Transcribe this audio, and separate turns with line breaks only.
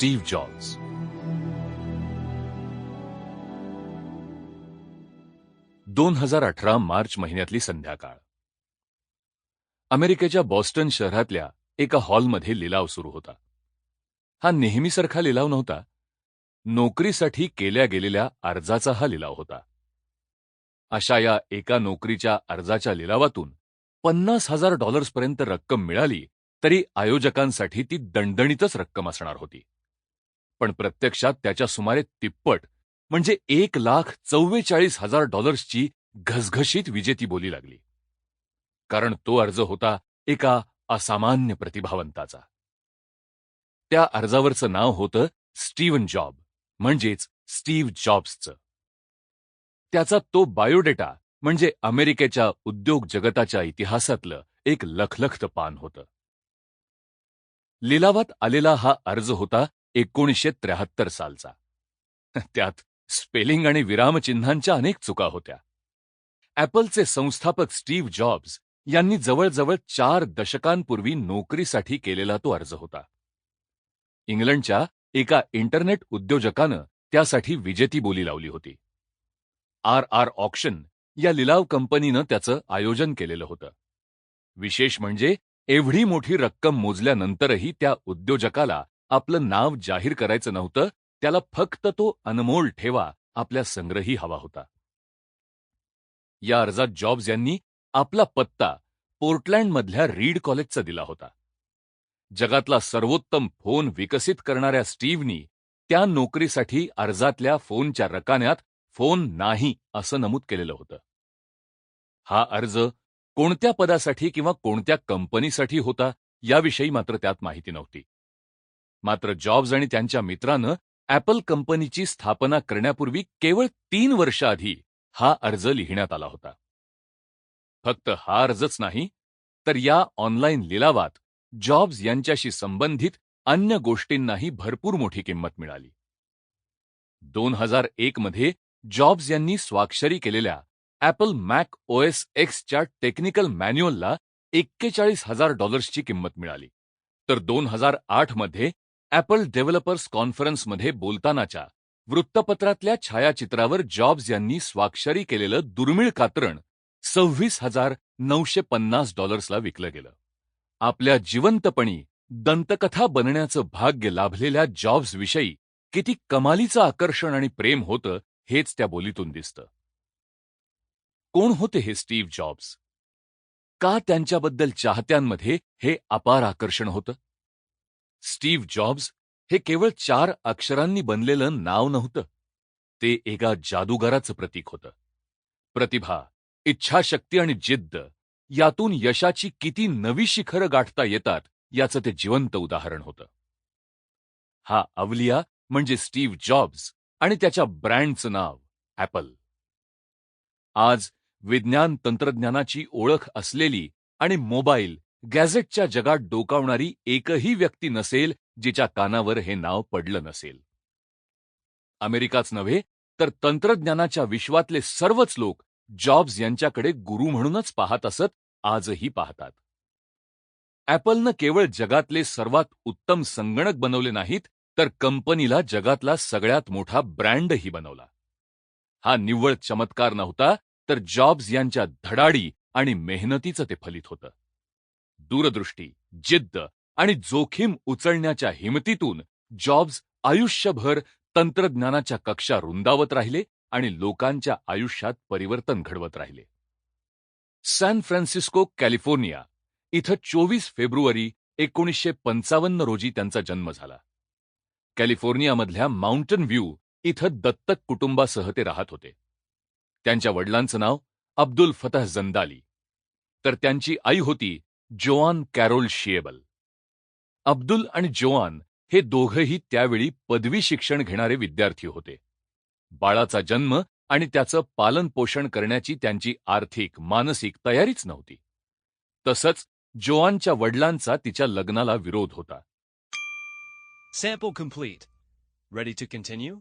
Steve Jobs. दोन हजार अठरा मार्च महिन्यातली संध्याकाळ. अमेरिकेच्या बॉस्टन शहरातल्या एका हॉलमध्ये लिलाव सुरू होता. हा नेहमीसारखा लिलाव नव्हता. नोकरीसाठी केल्या गेलेल्या अर्जाचा हा लिलाव होता. अशा या एका नोकरीच्या अर्जाच्या लिलावातून पन्नास हजार डॉलर्सपर्यंत रक्कम मिळाली तरी आयोजकांसाठी ती दणदणीतच रक्कम असणार होती. पण प्रत्यक्षात त्याच्या सुमारे तिप्पट म्हणजे एक लाख चव्वेचाळीस हजार डॉलर्सची घसघशीत विजेती बोली लागली. कारण तो अर्ज होता एका असामान्य प्रतिभावंताचा. त्या अर्जावरचं नाव होतं स्टीव्हन जॉब म्हणजेच स्टीव्ह जॉब्सचं. त्याचा तो बायोडेटा म्हणजे अमेरिकेच्या उद्योग जगताच्या इतिहासातलं एक लखलखत पान होतं. लिलावात आलेला हा अर्ज होता एकोणीसशे त्र्याहत्तर सालचा. त्यात स्पेलिंग आणि विरामचिन्हांच्या अनेक चुका होत्या. ॲपलचे संस्थापक स्टीव्ह जॉब्स यांनी जवळजवळ चार दशकांपूर्वी नोकरीसाठी केलेला तो अर्ज होता. इंग्लंडच्या एका इंटरनेट उद्योजकानं त्यासाठी विजेती बोली लावली होती. आर आर ऑक्शन या लिलाव कंपनीनं त्याचं आयोजन केलेलं होतं. विशेष म्हणजे एवढी मोठी रक्कम मोजल्यानंतरही त्या उद्योजकाला आपलं नाव जाहीर करायचं नव्हतं त्याला फक्त तो अनमोल ठेवा आपल्या संग्रही हवा होता. या अर्जात जॉब्स यांनी आपला पत्ता पोर्टलँडमधल्या रीड कॉलेजचा दिला होता. जगातला सर्वोत्तम फोन विकसित करणाऱ्या स्टीव्हनी त्या नोकरीसाठी अर्जातल्या फोनच्या रकान्यात फोन नाही असं नमूद केलेलं होतं. हा अर्ज कोणत्या पदासाठी किंवा कोणत्या कंपनीसाठी होता याविषयी मात्र त्यात माहिती नव्हती. मात्र जॉब्स आणि त्यांच्या मित्रानं ॲपल कंपनीची स्थापना करण्यापूर्वी केवळ तीन वर्ष आधी हा अर्ज लिहिण्यात आला होता. फक्त हा अर्जच नाही तर या ऑनलाईन लिलावात जॉब्स यांच्याशी संबंधित अन्य गोष्टींनाही भरपूर मोठी किंमत मिळाली. दोन हजार एक मध्ये जॉब्स यांनी स्वाक्षरी केलेल्या ॲपल मॅक ओएस एक्सच्या टेक्निकल मॅन्युअलला एक्केचाळीस हजार डॉलर्सची किंमत मिळाली. तर दोन हजार आठमध्ये ॲपल डेव्हलपर्स कॉन्फरन्समध्ये बोलतानाच्या वृत्तपत्रातल्या छायाचित्रावर जॉब्स यांनी स्वाक्षरी केलेलं दुर्मिळ कात्रण सव्वीस हजार नऊशे पन्नास डॉलर्सला विकलं गेलं. आपल्या जिवंतपणी दंतकथा बनण्याचं भाग्य लाभलेल्या जॉब्सविषयी किती कमालीचं आकर्षण आणि प्रेम होतं हेच त्या बोलीतून दिसतं. कोण होते हे स्टीव्ह जॉब्स का त्यांच्याबद्दल चाहत्यांमध्ये हे अपार आकर्षण होतं? स्टीव्ह जॉब्स हे केवळ चार अक्षरांनी बनलेलं नाव नव्हतं. ते एका जादूगाराचं प्रतीक होतं. प्रतिभा इच्छाशक्ती आणि जिद्द यातून यशाची किती नवी शिखरं गाठता येतात याचं ते जिवंत उदाहरण होतं. हा अवलिया म्हणजे स्टीव्ह जॉब्स आणि त्याच्या ब्रँडचं नाव ॲपल. आज विज्ञान तंत्रज्ञानाची ओळख असलेली आणि मोबाईल गॅझेटच्या जगात डोकावणारी एकही व्यक्ती नसेल जिच्या कानावर हे नाव पडलं नसेल. अमेरिकाच नव्हे तर तंत्रज्ञानाच्या विश्वातले सर्वच लोक जॉब्स यांच्याकडे गुरु म्हणूनच पाहत असत आजही पाहतात. ॲपलनं केवळ जगातले सर्वात उत्तम संगणक बनवले नाहीत तर कंपनीला जगातला सगळ्यात मोठा ब्रँडही बनवला. हा निव्वळ चमत्कार नव्हता तर जॉब्स यांच्या धडाडी आणि मेहनतीचं ते फलित होतं. दूरदृष्टी जिद्द आणि जोखीम उचलण्याच्या हिमतीतून जॉब्स आयुष्यभर तंत्रज्ञानाच्या कक्षा रुंदावत राहिले आणि लोकांच्या आयुष्यात परिवर्तन घडवत राहिले. सॅन फ्रान्सिस्को कॅलिफोर्निया इथं चोवीस फेब्रुवारी एकोणीसशे पंचावन्न रोजी त्यांचा जन्म झाला. कॅलिफोर्नियामधल्या माउंटन व्ह्यू इथं दत्तक कुटुंबासह ते राहत होते. त्यांच्या वडिलांचं नाव अब्दुल फतह जंदाली. तर त्यांची आई होती जोआन कॅरोल शिएबल अब्दुल आणि जोआन हे दोघंही त्यावेळी पदवी शिक्षण घेणारे विद्यार्थी होते बाळाचा जन्म आणि त्याचं पालनपोषण करण्याची त्यांची आर्थिक मानसिक तयारीच नव्हती तसंच जोआनच्या वडिलांचा तिच्या लग्नाला विरोध होता
Sample complete. Ready to continue?